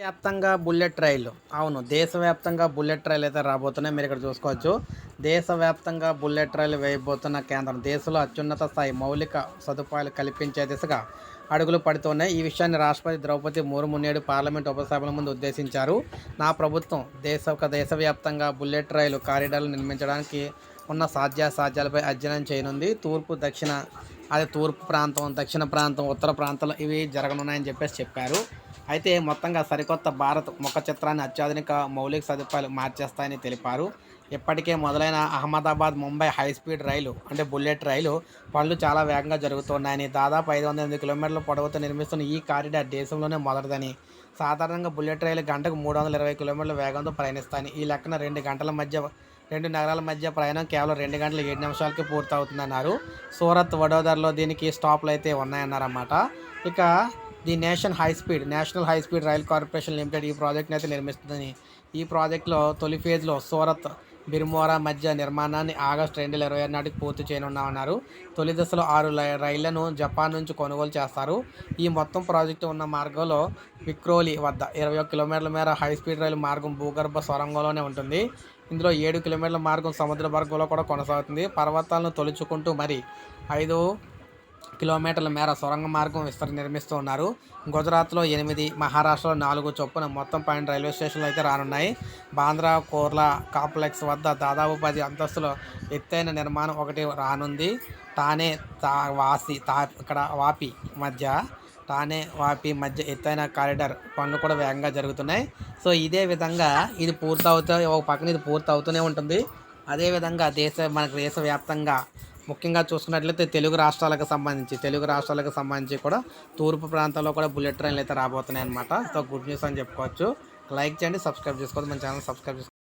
వ్యాప్తంగా బుల్లెట్ రైలు అవును దేశవ్యాప్తంగా బుల్లెట్ రైలు అయితే రాబోతున్నాయి. మీరు ఇక్కడ చూసుకోవచ్చు. దేశవ్యాప్తంగా బుల్లెట్ రైలు వేయబోతున్న కేంద్రం దేశంలో అత్యున్నత స్థాయి మౌలిక సదుపాయాలు కల్పించే దిశగా అడుగులు పడుతున్నాయి. ఈ విషయాన్ని రాష్ట్రపతి ద్రౌపది ముర్ము నేడు పార్లమెంట్ ఉపసభల ముందు ఉద్దేశించారు. నా ప్రభుత్వం దేశ ఒక దేశవ్యాప్తంగా బుల్లెట్ రైలు కారిడార్లు నిర్మించడానికి ఉన్న సాధ్యాసాధ్యాలపై అధ్యయనం చేయనుంది. తూర్పు దక్షిణ అదే తూర్పు ప్రాంతం దక్షిణ ప్రాంతం ఉత్తర ప్రాంతంలో ఇవి జరగనున్నాయని చెప్పేసి చెప్పారు. అయితే మొత్తంగా సరికొత్త భారత్ ముఖ చిత్రాన్ని అత్యాధునిక మౌలిక సదుపాయాలు మార్చేస్తాయని తెలిపారు. ఇప్పటికే మొదలైన అహ్మదాబాద్ ముంబై హై స్పీడ్ రైలు అంటే బుల్లెట్ రైలు పనులు చాలా వేగంగా జరుగుతున్నాయని దాదాపు ఐదు వందల ఎనిమిది కిలోమీటర్ల పొడవుతో నిర్మిస్తున్న ఈ కారిడార్ దేశంలోనే మొదటిదని. సాధారణంగా బుల్లెట్ రైలు గంటకు మూడు వందల ఇరవై కిలోమీటర్ల వేగంతో ప్రయాణిస్తాయని ఈ లెక్కన రెండు గంటల మధ్య రెండు నగరాల మధ్య ప్రయాణం కేవలం రెండు గంటల ఏడు నిమిషాలకి పూర్తవుతుందన్నారు. సూరత్ వడోదరలో దీనికి స్టాప్లు అయితే ఉన్నాయన్నారన్నమాట. ఇక the nation high speed national high speed rail corporation limited ఈ ప్రాజెక్ట్ని అయితే నిర్మిస్తుందని. ఈ ప్రాజెక్టులో తొలి ఫేజ్లో సూరత్ బిర్మోరా మధ్య నిర్మాణాన్ని ఆగస్టు రెండు వేల ఇరవై ఆరు నాటికి పూర్తి చేయనున్నామన్నారు. తొలి దశలో ఆరు రైళ్ళను జపాన్ నుంచి కొనుగోలు చేస్తారు. ఈ మొత్తం ప్రాజెక్టు ఉన్న మార్గంలో విక్రోలి వద్ద ఇరవై ఒక కిలోమీటర్ల మేర హై స్పీడ్ రైలు మార్గం భూగర్భ సొరంగంలోనే ఉంటుంది. ఇందులో ఏడు కిలోమీటర్ల మార్గం సముద్ర మార్గంలో కూడా కొనసాగుతుంది. పర్వతాలను తొలుచుకుంటూ మరి ఐదు కిలోమీటర్ల మేర సొరంగ మార్గం విస్తరణ నిర్మిస్తూ ఉన్నారు. గుజరాత్లో ఎనిమిది మహారాష్ట్రలో నాలుగు చొప్పున మొత్తం పన్నెండు రైల్వే స్టేషన్లు అయితే రానున్నాయి. బాంద్రా కోర్లా కాంప్లెక్స్ వద్ద దాదాపు పది అంతస్తుల ఎత్తైన నిర్మాణం ఒకటి రానుంది. తానే తా వాసి తా ఇక్కడ వాపి మధ్య తానే వాపి మధ్య ఎత్తైన కారిడార్ పనులు కూడా వేగంగా జరుగుతున్నాయి. సో ఇదే విధంగా ఇది పూర్తవుతూ ఒక పక్కన ఇది పూర్తవుతూనే ఉంటుంది. అదేవిధంగా దేశ మనకు దేశవ్యాప్తంగా ముఖ్యంగా చూసుకున్నట్లయితే తెలుగు రాష్ట్రాలకు సంబంధించి తెలుగు రాష్ట్రాలకు సంబంధించి కూడా తూర్పు ప్రాంతాల్లో కూడా బుల్లెట్ ట్రైన్లు అయితే రాబోతున్నాయి అనమాట సో గుడ్ న్యూస్ అని చెప్పుకోవచ్చు. లైక్ చేయండి సబ్స్క్రైబ్ చేసుకోవద్దు. మన ఛానల్ సబ్స్క్రైబ్